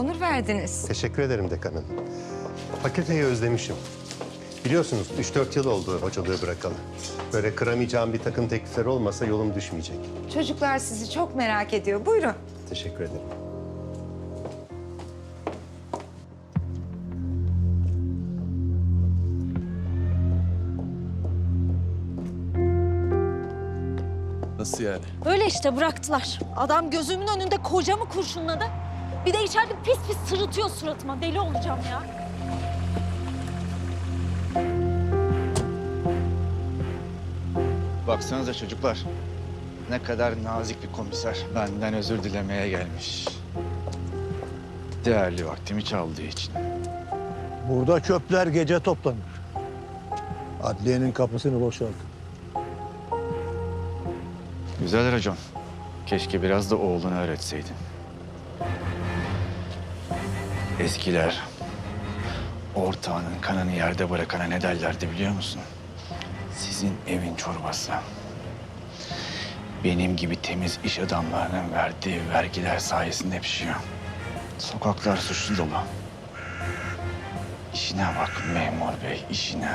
onur verdiniz. Teşekkür ederim dekanım. Fakülteyi özlemişim. Biliyorsunuz 3-4 yıl oldu hocalığı bırakalı. Böyle kıramayacağım bir takım teklifler olmasa yolum düşmeyecek. Çocuklar sizi çok merak ediyor. Buyurun. Teşekkür ederim. Nasıl yani? Öyle işte bıraktılar. Adam gözümün önünde kocamı kurşunladı. Bir de içeride pis pis sırıtıyor suratıma. Deli olacağım ya. Baksanıza çocuklar. Ne kadar nazik bir komiser benden özür dilemeye gelmiş. Değerli vaktimi çaldığı için. Burada çöpler gece toplanır. Adliyenin kapısını boşalt. Güzel racon. Keşke biraz da oğlunu öğretseydin. Eskiler ortağının kanını yerde bırakana ne derlerdi biliyor musun? Sizin evin çorbası. Benim gibi temiz iş adamlarının verdiği vergiler sayesinde pişiyor. Sokaklar suçlu dolu. İşine bak memur bey, işine.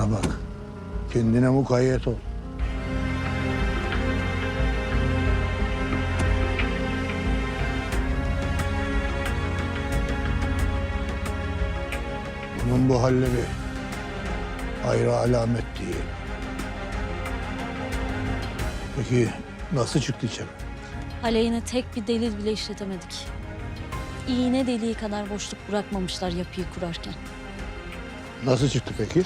Bana bak. Kendine mukayyet ol. Bunun bu halleri ayrı alamet değil. Peki nasıl çıktı içeri? Aleyhine tek bir delil bile işletemedik. İğne deliği kadar boşluk bırakmamışlar yapıyı kurarken. Nasıl çıktı peki?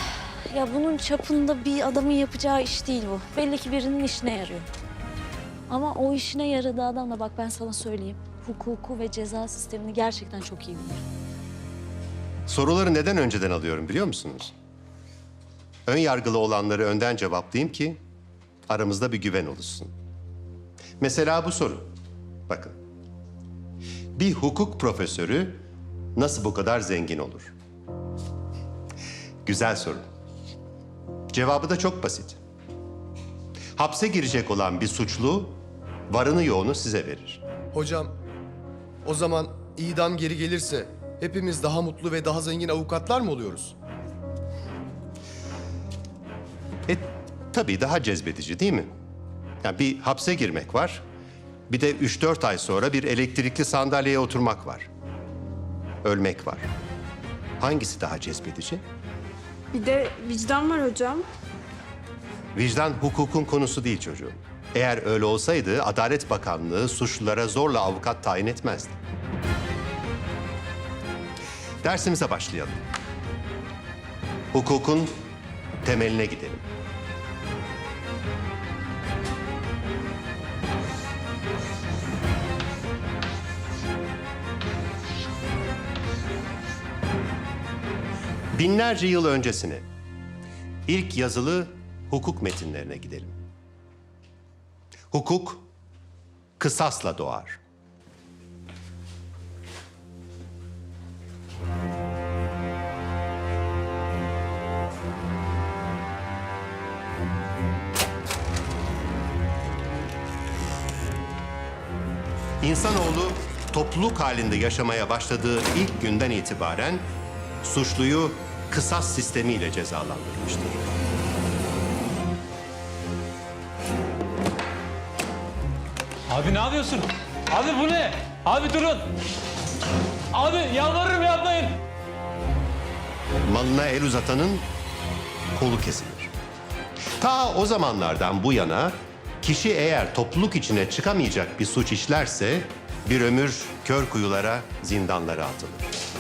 Ya bunun çapında bir adamın yapacağı iş değil bu. Belli ki birinin işine yarıyor. Ama o işine yaradığı adam da bak ben sana söyleyeyim. Hukuku ve ceza sistemini gerçekten çok iyi bilir. Soruları neden önceden alıyorum biliyor musunuz? Ön yargılı olanları önden cevaplayayım ki aramızda bir güven oluşsun. Mesela bu soru. Bakın. Bir hukuk profesörü nasıl bu kadar zengin olur? Güzel soru. Cevabı da çok basit. Hapse girecek olan bir suçlu varını yoğunu size verir. Hocam, o zaman idam geri gelirse hepimiz daha mutlu ve daha zengin avukatlar mı oluyoruz? E tabii daha cezbedici değil mi? Yani bir hapse girmek var. Bir de 3-4 ay sonra bir elektrikli sandalyeye oturmak var. Ölmek var. Hangisi daha cezbedici? Bir de vicdan var hocam. Vicdan hukukun konusu değil çocuğum. Eğer öyle olsaydı Adalet Bakanlığı suçlulara zorla avukat tayin etmezdi. Dersimize başlayalım. Hukukun temeline gidelim. Binlerce yıl öncesine, ilk yazılı hukuk metinlerine gidelim. Hukuk kısasla doğar. İnsanoğlu topluluk halinde yaşamaya başladığı ilk günden itibaren suçluyu kısas sistemiyle cezalandırmıştır. Abi ne yapıyorsun? Abi bu ne? Abi durun. Abi yalvarırım yapmayın. malına el uzatanın kolu kesilir. Ta o zamanlardan bu yana kişi eğer topluluk içine çıkamayacak bir suç işlerse bir ömür kör kuyulara, zindanlara atılır.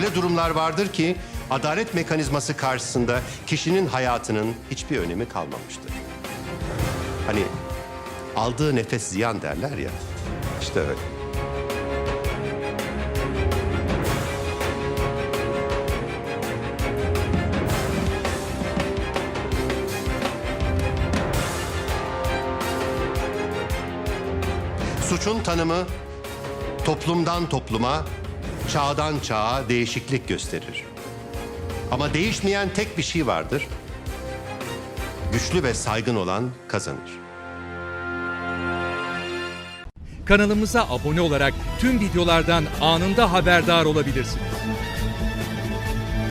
Öyle durumlar vardır ki adalet mekanizması karşısında kişinin hayatının hiçbir önemi kalmamıştır. Hani aldığı nefes ziyan derler ya. İşte öyle. Suçun tanımı toplumdan topluma, çağdan çağa değişiklik gösterir. Ama değişmeyen tek bir şey vardır. Güçlü ve saygın olan kazanır. Kanalımıza abone olarak tüm videolardan anında haberdar olabilirsiniz.